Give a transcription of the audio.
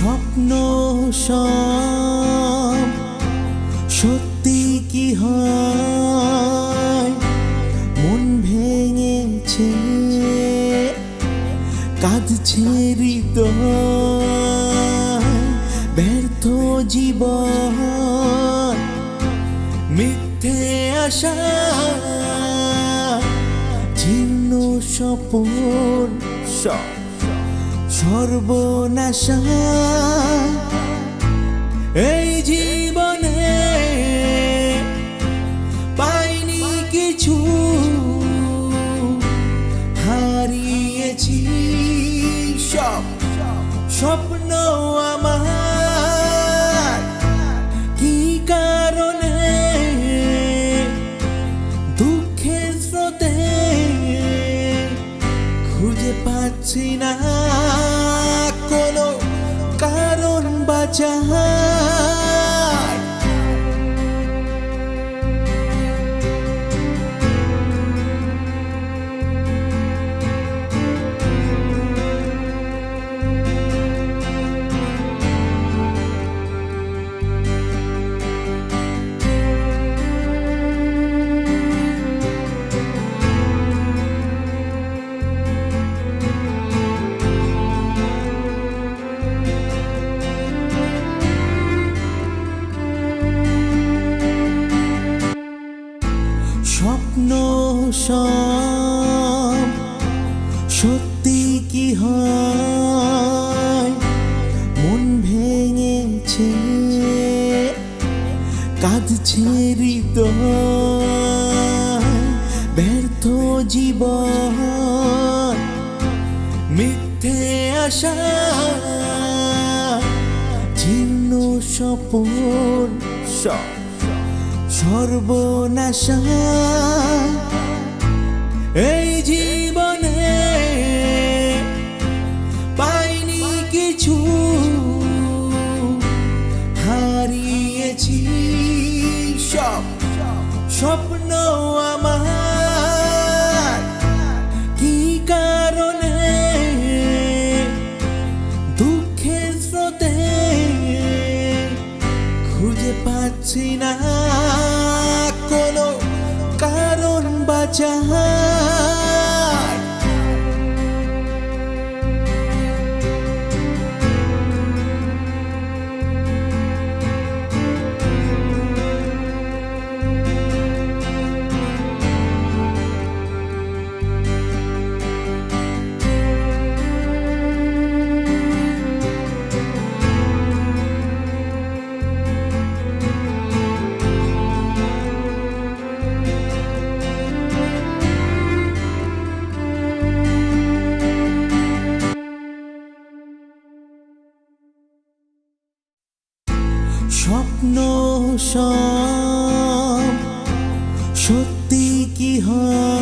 স্বপ্ন সব সত্যি কি হয়? মন ভেঙেছে, কাঁদছে ব্যর্থ জীবন, মিথ্যে আশা, জীর্ণ স্বপন সব। সর্বনাশা। এই জীবনে পাইনি কিছু হারিয়েছি সব স্বপ্ন আমার। কি কারণে দুঃখের পাচ্ছি না কোনো কারণ বাঁচার সব সত্যি কি হয়? মন ভেঙেছে কাঁদছে হৃদয়। ব্যর্থ জীবন, মিথ্যে আশা, জীর্ণ স্বপন সব সর্বনাশা। এই জীবনে পাইনি কিছু, হারিয়েছি সব, স্বপ্ন আমার। কি কারণে দুঃখের স্রোতে খুঁজে পাচ্ছি না? স্বপ্ন সব সত্যি কি হয়?